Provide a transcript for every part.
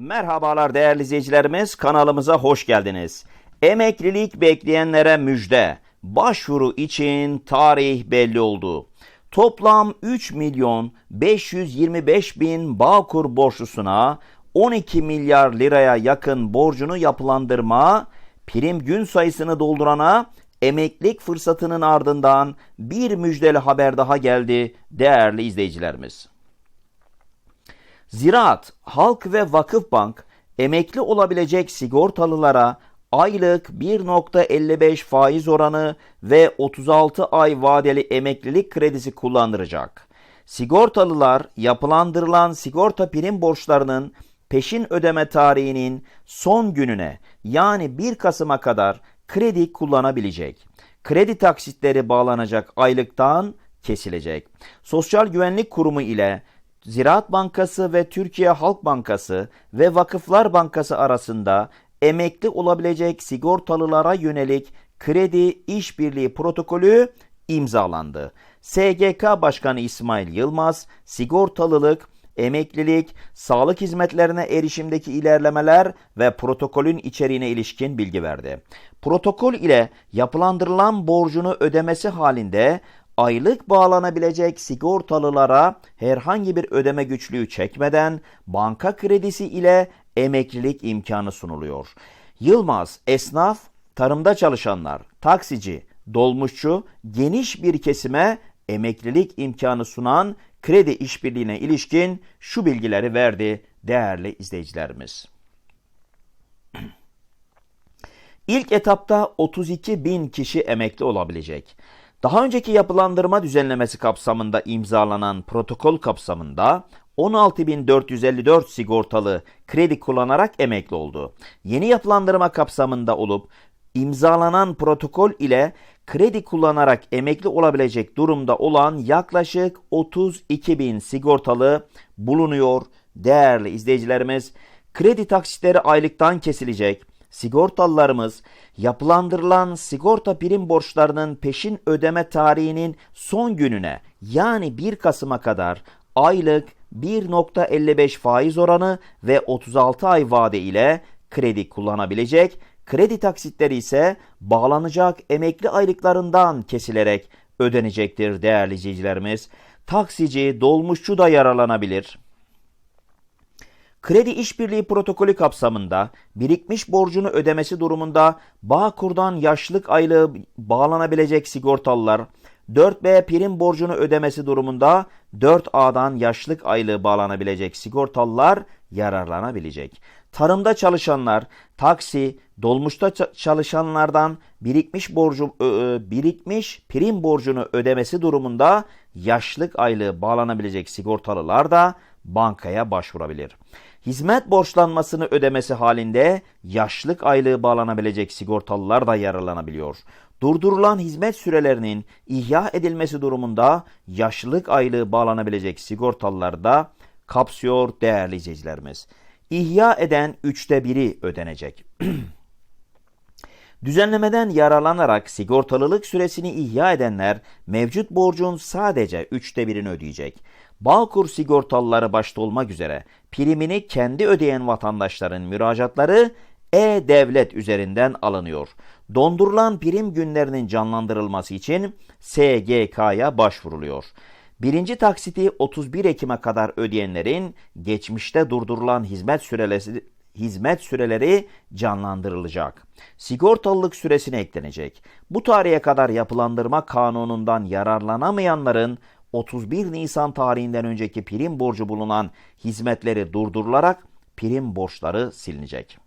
Merhabalar değerli izleyicilerimiz kanalımıza hoş geldiniz. Emeklilik bekleyenlere müjde. Başvuru için tarih belli oldu. Toplam 3 milyon 525 bin Bağkur borçlusuna 12 milyar liraya yakın borcunu yapılandırma, prim gün sayısını doldurana emeklilik fırsatının ardından bir müjdeli haber daha geldi değerli izleyicilerimiz. Ziraat, Halk ve Vakıfbank emekli olabilecek sigortalılara aylık 1.55 faiz oranı ve 36 ay vadeli emeklilik kredisi kullandıracak. Sigortalılar yapılandırılan sigorta prim borçlarının peşin ödeme tarihinin son gününe yani 1 Kasım'a kadar kredi kullanabilecek. Kredi taksitleri bağlanacak aylıktan kesilecek. Sosyal Güvenlik Kurumu ile Ziraat Bankası ve Türkiye Halk Bankası ve Vakıflar Bankası arasında emekli olabilecek sigortalılara yönelik kredi işbirliği protokolü imzalandı. SGK Başkanı İsmail Yılmaz, sigortalılık, emeklilik, sağlık hizmetlerine erişimdeki ilerlemeler ve protokolün içeriğine ilişkin bilgi verdi. Protokol ile yapılandırılan borcunu ödemesi halinde aylık bağlanabilecek sigortalılara herhangi bir ödeme güçlüğü çekmeden banka kredisi ile emeklilik imkanı sunuluyor. Yılmaz, esnaf, tarımda çalışanlar, taksici, dolmuşçu geniş bir kesime emeklilik imkanı sunan kredi işbirliğine ilişkin şu bilgileri verdi değerli izleyicilerimiz. İlk etapta 32 bin kişi emekli olabilecek. Daha önceki yapılandırma düzenlemesi kapsamında imzalanan protokol kapsamında 16.454 sigortalı kredi kullanarak emekli oldu. Yeni yapılandırma kapsamında olup imzalanan protokol ile kredi kullanarak emekli olabilecek durumda olan yaklaşık 32 bin sigortalı bulunuyor. Değerli izleyicilerimiz, kredi taksitleri aylıktan kesilecek. Sigortalılarımız yapılandırılan sigorta prim borçlarının peşin ödeme tarihinin son gününe yani 1 Kasım'a kadar aylık 1.55 faiz oranı ve 36 ay vade ile kredi kullanabilecek. Kredi taksitleri ise bağlanacak emekli aylıklarından kesilerek ödenecektir değerli izleyicilerimiz. Taksici, dolmuşçu da yararlanabilir. Kredi işbirliği protokolü kapsamında birikmiş borcunu ödemesi durumunda Bağkur'dan yaşlık aylığı bağlanabilecek sigortalılar 4B prim borcunu ödemesi durumunda 4A'dan yaşlık aylığı bağlanabilecek sigortalılar yararlanabilecek. Tarımda çalışanlar, taksi, dolmuşta çalışanlardan birikmiş borcu birikmiş prim borcunu ödemesi durumunda yaşlık aylığı bağlanabilecek sigortalılar da bankaya başvurabilir. Hizmet borçlanmasını ödemesi halinde yaşlık aylığı bağlanabilecek sigortalılar da yararlanabiliyor. Durdurulan hizmet sürelerinin ihya edilmesi durumunda yaşlılık aylığı bağlanabilecek sigortalılar da kapsıyor değerli izleyicilerimiz. İhya eden üçte biri ödenecek. Düzenlemeden yararlanarak sigortalılık süresini ihya edenler mevcut borcun sadece üçte birini ödeyecek. Bağkur sigortalıları başta olmak üzere primini kendi ödeyen vatandaşların müracaatları e-Devlet üzerinden alınıyor. Dondurulan prim günlerinin canlandırılması için SGK'ya başvuruluyor. Birinci taksiti 31 Ekim'e kadar ödeyenlerin geçmişte durdurulan hizmet süreleri, hizmet süreleri canlandırılacak. Sigortalılık süresine eklenecek. Bu tarihe kadar yapılandırma kanunundan yararlanamayanların 31 Nisan tarihinden önceki prim borcu bulunan hizmetleri durdurularak prim borçları silinecek.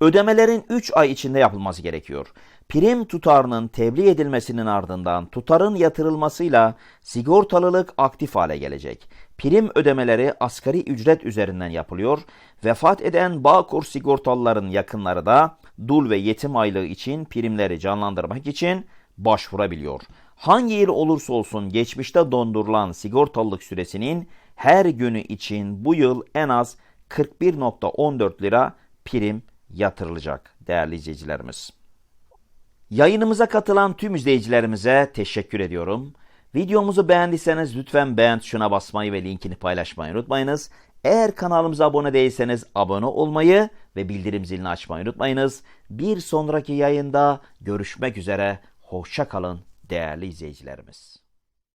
Ödemelerin 3 ay içinde yapılması gerekiyor. Prim tutarının tebliğ edilmesinin ardından tutarın yatırılmasıyla sigortalılık aktif hale gelecek. Prim ödemeleri asgari ücret üzerinden yapılıyor. Vefat eden Bağkur sigortalıların yakınları da dul ve yetim aylığı için primleri canlandırmak için başvurabiliyor. Hangi yıl olursa olsun geçmişte dondurulan sigortalılık süresinin her günü için bu yıl en az 41.14 lira prim yatırılacak değerli izleyicilerimiz. Yayınımıza katılan tüm izleyicilerimize teşekkür ediyorum. Videomuzu beğendiyseniz lütfen beğen tuşuna basmayı ve linkini paylaşmayı unutmayınız. Eğer kanalımıza abone değilseniz abone olmayı ve bildirim zilini açmayı unutmayınız. Bir sonraki yayında görüşmek üzere. Hoşça kalın değerli izleyicilerimiz.